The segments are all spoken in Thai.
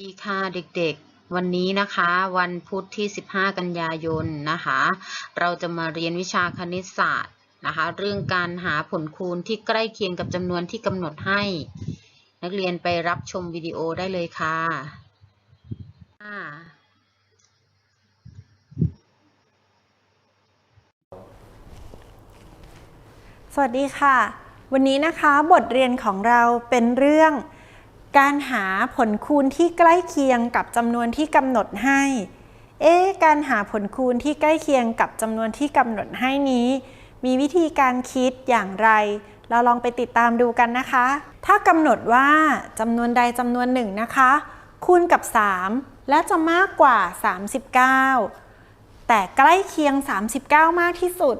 ดีค่ะเด็กๆ วันนี้นะคะ วันพุธที่ 15 กันยายนนะคะ เราจะมาเรียนวิชาคณิตศาสตร์นะคะ เรื่องการหาผลคูณที่ใกล้เคียงกับจำนวนที่กำหนดให้ นักเรียนไปรับชมวิดีโอได้เลยค่ะสวัสดีค่ะ วันนี้นะคะบทเรียนของเราเป็นเรื่อง การหาผลคูณที่ใกล้เคียงกับจำนวนที่กำหนดให้ เอ๊การหาผลคูณที่ใกล้เคียงกับจำนวนที่กำหนดให้นี้ มีวิธีการคิดอย่างไร เราลองไปติดตามดูกันนะคะ ถ้ากำหนดว่าจำนวนใดจำนวนหนึ่งนะคะ คูณกับ 3 และจะมากกว่า 39 แต่ใกล้เคียง 39 มากที่สุด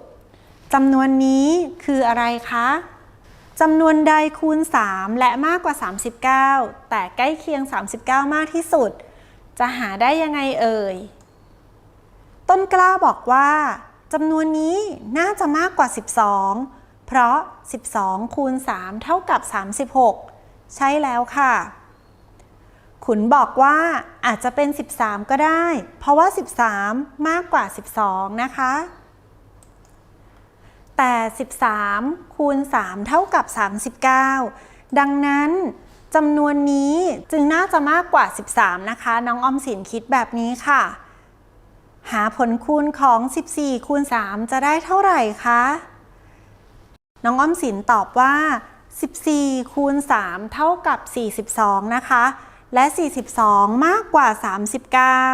จำนวนนี้คืออะไรคะ จำนวนใดคูณ 3 และมากกว่า 39 แต่ใกล้เคียง 39 มากที่สุด จะหาได้ยังไงเอ่ย ต้นกล้าบอกว่าจำนวนนี้น่าจะมากกว่า 12 เพราะ 12 คูณ 3 เท่ากับ 36 ใช่แล้วค่ะ ขุนบอกว่าอาจจะเป็น 13 ก็ได้ เพราะว่า 13 มากกว่า 12 นะคะ แต่13คูณ 3 เท่ากับ 39 ดังนั้นจำนวนนี้จึงน่าจะมากกว่า 13 นะคะ น้องออมสินคิดแบบนี้ค่ะ หาผลคูณของ 14 คูณ 3 จะได้เท่าไหร่คะ น้องออมสินตอบว่า 14 คูณ 3 เท่ากับ 42 นะคะ และ 42 มากกว่า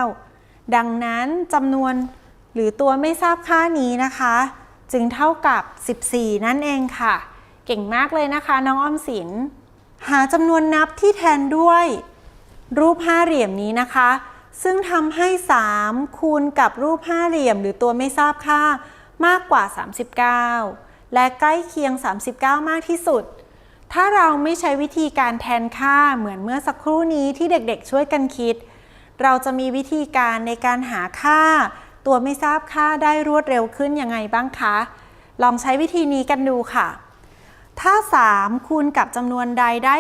39 ดังนั้นจำนวนหรือตัวไม่ทราบค่านี้นะคะ จึงเท่ากับ 14 นั่นเองค่ะ เก่งมากเลยนะคะ น้องอ้อมสิน หาจำนวนนับที่แทนด้วย รูปห้าเหลี่ยมนี้นะคะ ซึ่งทำให้ 3 คูณกับรูปห้าเหลี่ยม หรือตัวไม่ทราบค่ามากกว่า 39 และใกล้เคียง 39 มากที่สุด ถ้าเราไม่ใช้วิธีการแทนค่าเหมือนเมื่อสักครู่นี้ที่เด็กๆ ช่วยกันคิด เราจะมีวิธีการในการหาค่า ตัวไม่ทราบค่าได้รวดเร็วขึ้นยังไงบ้างคะ ลองใช้วิธีนี้กันดูค่ะ ถ้า 3 คูณกับจำนวนใดได้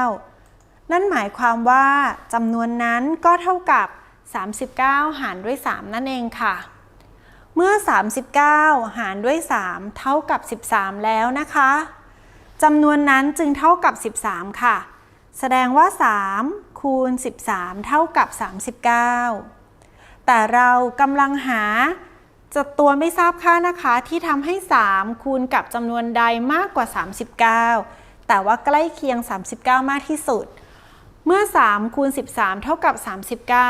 39 นั่นหมายความว่าจำนวนนั้นก็เท่ากับ 39 หารด้วย 3 นั่นเองค่ะ เมื่อ 39 หารด้วย 3 เท่ากับ 13 แล้วนะคะจำนวนนั้นจึงเท่ากับ 13 ค่ะ แสดงว่า 3 คูณ 13 เท่ากับ 39 แต่เรากำลังหาจะตัวไม่ทราบค่านะคะที่ทำให้ 3 คูณกับจำนวนใดมากกว่า 39 แต่ว่าใกล้เคียง 39 มากที่สุด เมื่อ 3 คูณ 13 เท่ากับ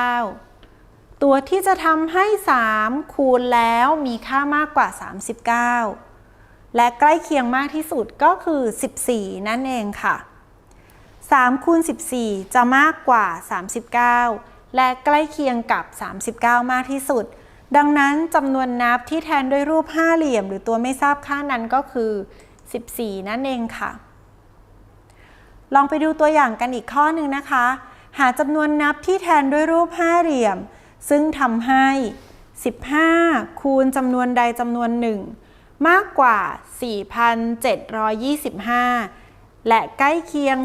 39 ตัวที่จะทำให้ 3 คูณแล้วมีค่ามากกว่า 39 และใกล้เคียงมากที่สุดก็คือ 14 นั่นเองค่ะ 3 คูณ 14 จะมากกว่า 39 และใกล้เคียงกับ 39 มากที่สุด ดังนั้นจำนวนนับที่แทนด้วยรูปห้าเหลี่ยม หรือตัวไม่ทราบค่านั้นก็คือ 14 นั่นเองค่ะ ลองไปดูตัวอย่างกันอีกข้อหนึ่งนะคะ หาจำนวนนับที่แทนด้วยรูปห้าเหลี่ยม ซึ่งทำให้ 15 คูณจำนวนใดจำนวนหนึ่งมากกว่า 4,725 และใกล้เคียง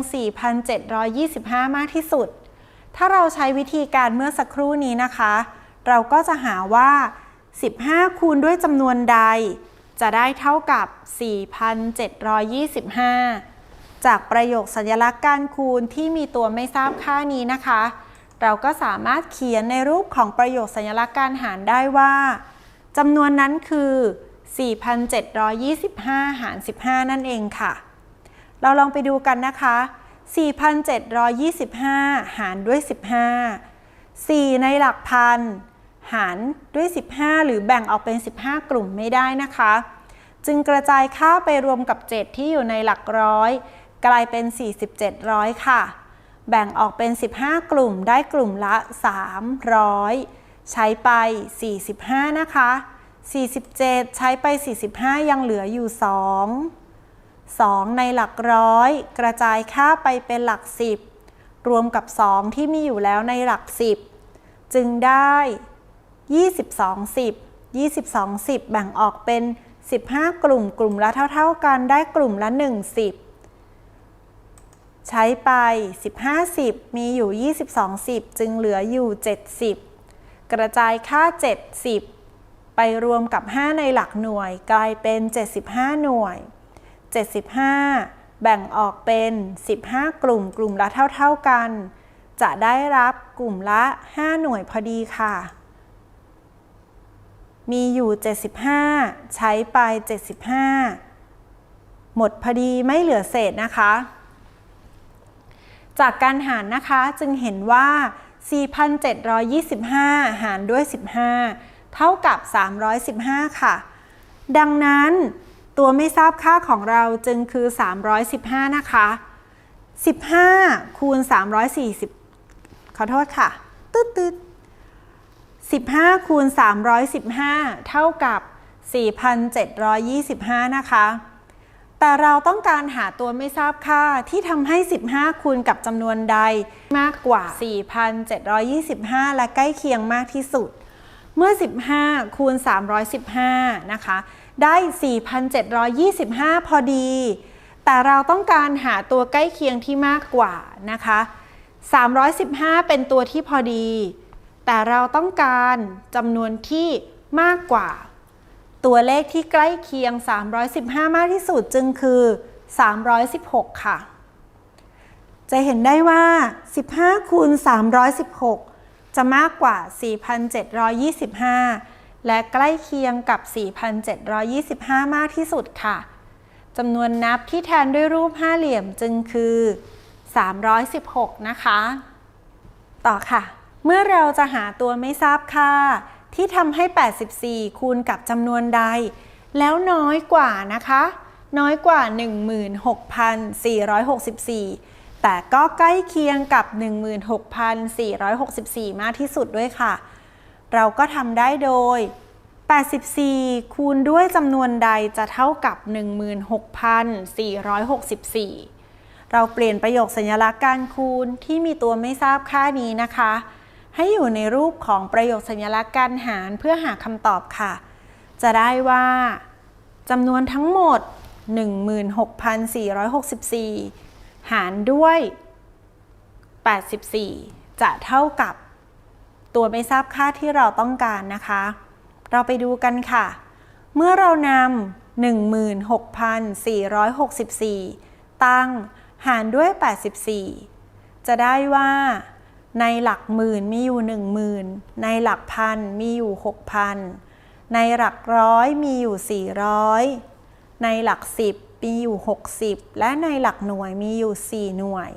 4,725 มากที่สุด ถ้าเราใช้วิธีการเมื่อสักครู่นี้นะคะ เราก็จะหาว่า 15 คูณด้วยจำนวนใด จะได้เท่ากับ 4,725 จากประโยคสัญลักษณ์การคูณที่มีตัวไม่ทราบค่านี้นะคะ เราก็สามารถเขียนในรูปของประโยคสัญลักษณ์การหารได้ว่าจำนวนนั้นคือ 4,725 หาร 15 นั่นเองค่ะ เราลองไปดูกันนะคะ 4,725 หารด้วย 15 4 ในหลักพัน หารด้วย 15 หรือแบ่งออกเป็น 15 กลุ่มไม่ได้นะคะ จึงกระจายค่าไปรวมกับ 7 ที่อยู่ในหลักร้อย กลายเป็น 4700 ค่ะ แบ่งออกเป็น 15 กลุ่มได้กลุ่มละ 300 ใช้ไป 45 นะคะ 47 ใช้ไป 45 ยังเหลืออยู่ 2 2 ในหลักร้อย กระจายค่าไปเป็นหลัก 10 รวมกับ 2 ที่มีอยู่แล้วในหลัก 10 จึงได้ 22 10 22 10 แบ่งออกเป็น 15 กลุ่มกลุ่มละเท่า ๆ กันได้กลุ่มละ 1 10 ใช้ไป 15สิบมีอยู่ 22สิบจึงเหลืออยู่ 70 กระจายค่า 70 ไปรวมกับ 5 ในหลักหน่วย กลายเป็น 75 หน่วย 75 แบ่งออกเป็น 15 กลุ่มกลุ่มละเท่า ๆกัน จะได้รับกลุ่มละ 5 หน่วยพอดีค่ะ มีอยู่ 75 ใช้ไป 75 หมดพอดีไม่เหลือเศษนะคะ จากการหารนะคะจึงเห็นว่า 4,725 หารด้วย 15 เท่ากับ 315 ค่ะ ดังนั้น ตัวไม่ทราบค่าของเราจึงคือ 315 นะคะ 15 คูณ 340 ขอโทษค่ะ ตึ๊ดตึ๊ด15 คูณ 315 เท่ากับ 4,725 นะคะ แต่เราต้องการหาตัวไม่ทราบค่าที่ทำให้ 15 คูณกับจำนวนใดมากกว่า 4,725 และใกล้เคียงมากที่สุด เมื่อ 15 คูณ 315 นะคะ ได้ 4,725 พอดี แต่เราต้องการหาตัวใกล้เคียงที่มากกว่านะคะ 315 เป็นตัวที่พอดี แต่เราต้องการจำนวนที่มากกว่า ตัวเลขที่ใกล้เคียง 315 มากที่สุดจึงคือ 316 ค่ะ จะเห็นได้ว่า 15คูณ316 จะมากกว่า 4,725 และใกล้เคียงกับ 4,725 มากที่สุดค่ะจำนวนนับที่แทนด้วยรูปห้าเหลี่ยมจึงคือ 316 นะคะ ต่อค่ะ เมื่อเราจะหาตัวไม่ทราบค่า ที่ทำให้ 84 คูณกับจำนวนใด แล้วน้อยกว่านะคะ น้อยกว่า 16,464 แต่ก็ใกล้เคียงกับ 16,464 มากที่สุดด้วยค่ะ เราก็ทำได้โดย 84 คูณด้วยจำนวนใดจะเท่ากับ 16,464 เราเปลี่ยนประโยคสัญลักษณ์การคูณที่มีตัวไม่ทราบค่านี้นะคะ ให้อยู่ในรูปของประโยคสัญลักษณ์การหารเพื่อหาคำตอบค่ะ จะได้ว่าจำนวนทั้งหมด 16,464 หารด้วย 84 จะเท่ากับ ตัวไม่ทราบค่าที่เราต้องการนะคะ เราไปดูกันค่ะ เมื่อเรานำ16,464 ตั้งหารด้วย 84 จะได้ว่าในหลักหมื่นมีอยู่ 10,000 ในหลักพันมีอยู่ 6,000 ในหลักร้อยมีอยู่ 400 ในหลักสิบมีอยู่ 60 และในหลักหน่วยมีอยู่ 4 หน่วย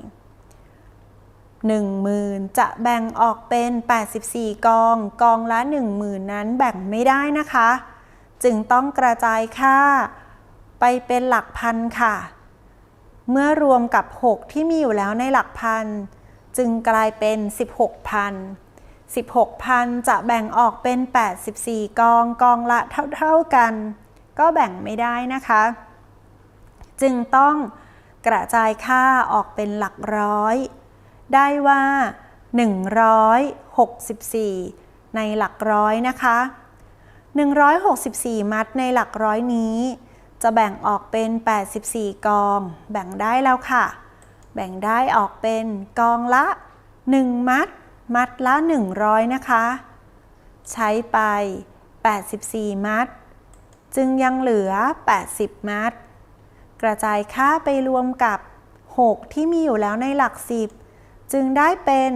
10,000 จะแบ่งออกเป็น 84 กอง กองละ 10,000 นั้นแบ่งไม่ได้นะคะ จึงต้องกระจายค่า ไปเป็นหลักพันค่ะ เมื่อรวมกับ 6 ที่มีอยู่แล้วในหลักพัน จึงกลายเป็น 16,000 16,000 จะแบ่งออกเป็น 84 กอง กองละเท่าๆกัน ก็แบ่งไม่ได้นะคะ จึงต้องกระจายค่าออกเป็นหลักร้อย ได้ว่า 164 ในหลักร้อยนะคะ 164 มัดในหลักร้อยนี้ จะแบ่งออกเป็น 84 กอง แบ่งได้แล้วค่ะ แบ่งได้ออกเป็นกองละ 1 มัด มัดละ 100 นะคะ ใช้ไป 84 มัด จึงยังเหลือ 80 มัด กระจายค่าไปรวมกับ 6 ที่มีอยู่แล้วในหลัก 10 จึงได้เป็น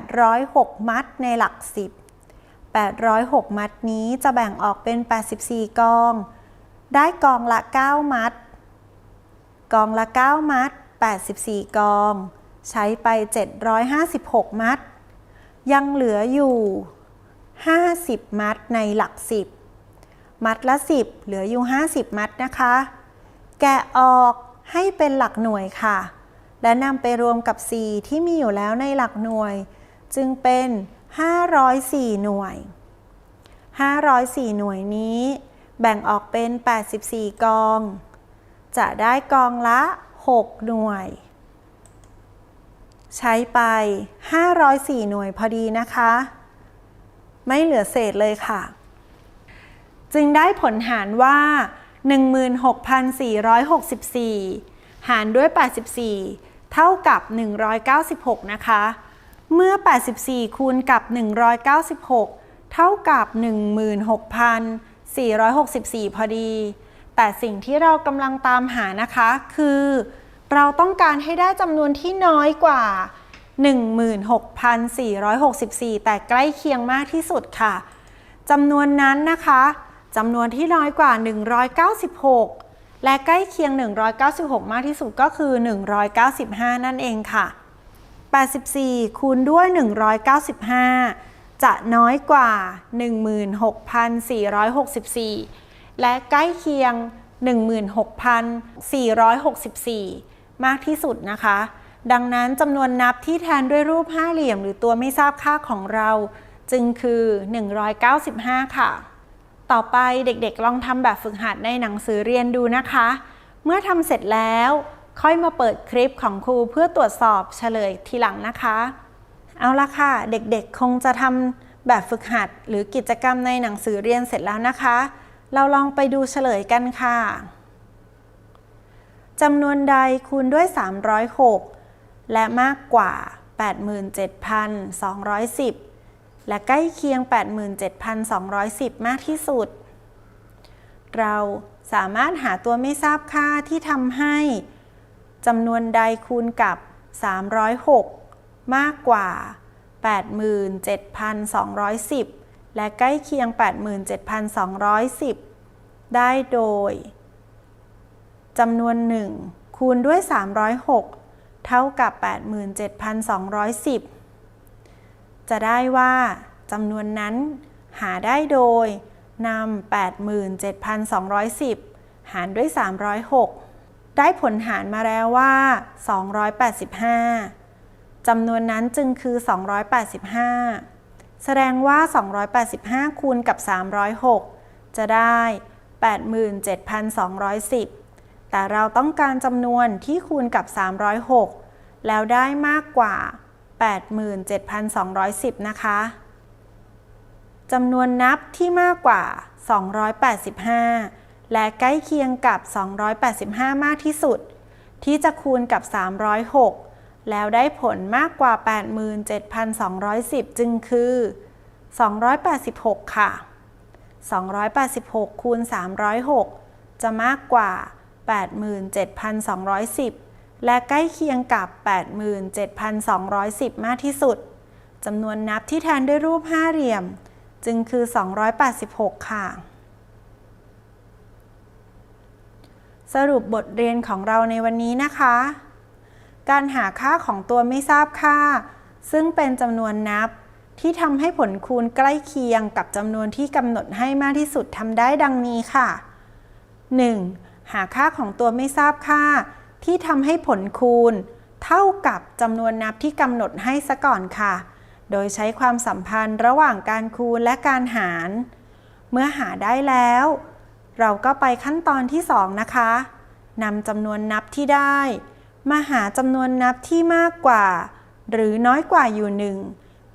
806 มัดในหลัก 10 806 มัดนี้จะแบ่งออกเป็น 84 กอง ได้กองละ 9 มัด กองละ 9 มัด 84 กอง ใช้ไป 756 มัด ยังเหลืออยู่ 50 มัดในหลัก 10 มัดละ 10 เหลืออยู่ 50 มัดนะคะ แกะออกให้เป็นหลักหน่วยค่ะ และนำไปรวมกับ 4 ที่มีอยู่แล้วในหลักหน่วย จึงเป็น 504 หน่วย 504 หน่วยนี้ แบ่งออกเป็น 84 กอง จะได้กองละ 6 หน่วย ใช้ไป 504 หน่วยพอดีนะคะ ไม่เหลือเศษเลยค่ะ จึงได้ผลหารว่า 16,464 หารด้วย 84 เท่ากับ 196 นะคะ เมื่อ 84 คูณกับ 196 เท่ากับ 16,464 พอดี แต่สิ่งที่เรากำลังตามหานะคะคือ เราต้องการให้ได้จำนวนที่น้อยกว่า 16,464 แต่ใกล้เคียงมากที่สุดค่ะจำนวนนั้นนะคะจำนวนที่น้อยกว่า 196 และใกล้เคียง 196 มากที่สุดก็คือ 195 นั่นเองค่ะ 84 คูณด้วย 195 จะน้อยกว่า 16,464 และใกล้เคียง 16,464 มากที่สุดนะคะ ดังนั้นจำนวนนับที่แทนด้วยรูปห้าเหลี่ยม หรือตัวไม่ทราบค่าของเรา จึงคือ 195 ค่ะ ต่อไปเด็กๆลองทำแบบฝึกหัดในหนังสือเรียนดูนะคะ เมื่อทำเสร็จแล้ว ค่อยมาเปิดคลิปของครูเพื่อตรวจสอบเฉลยทีหลังนะคะ เอาละค่ะ เด็กๆคงจะทำแบบฝึกหัด หรือกิจกรรมในหนังสือเรียนเสร็จแล้วนะคะ เราลองไปดูเฉลยกันค่ะจำนวนใดคูณด้วย 306 และมากกว่า 87,210 และใกล้เคียง 87,210 มากที่สุด เราสามารถหาตัวไม่ทราบค่าที่ทำให้จำนวนใดคูณกับ 306 มากกว่า 87,210 และใกล้เคียง 87,210 ได้โดยจำนวน 1 คูณด้วย 306 เท่ากับ 87,210 จะได้ว่าจำนวนนั้นหาได้โดยนำ87,210 หารด้วย 306 ได้ผลหารมาแล้วว่า 285 จำนวนนั้นจึงคือ 285 แสดงว่า 285 คูณกับ 306 จะได้ 87,210 แต่เราต้องการจำนวนที่คูณกับ 306 แล้วได้มากกว่า 87,210 นะคะจำนวนนับที่มากกว่า 285 และใกล้เคียงกับ 285 มากที่สุด ที่จะคูณกับ 306 แล้วได้ผลมากกว่า 87,210 จึงคือ 286 ค่ะ 286 คูณ 306 จะมากกว่า 87,210 และใกล้เคียงกับ 87,210 มากที่สุดจำนวนนับที่แทนด้วยรูปห้าเหลี่ยม จึงคือ 286 ค่ะ สรุปบทเรียนของเราในวันนี้นะคะ การหาค่าของตัวไม่ทราบค่า ซึ่งเป็นจำนวนนับที่ทำให้ผลคูณใกล้เคียงกับจำนวนที่กำหนดให้มากที่สุดทำได้ดังนี้ค่ะ 1. หาค่าของตัวไม่ทราบค่า ที่ทำให้ผลคูณ เท่ากับจำนวนนับที่กำหนดให้ซะก่อนค่ะ โดยใช้ความสัมพันธ์ระหว่างการคูณและการหาร เมื่อหาได้แล้ว เราก็ไปขั้นตอนที่ 2 นะคะนำจำนวนนับที่ได้ มาหาจำนวนนับที่มากกว่า หรือน้อยกว่าอยู่หนึ่ง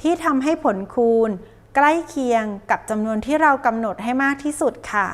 ที่ทำให้ผลคูณ ใกล้เคียงกับจำนวนที่เรากำหนดให้มากที่สุดค่ะ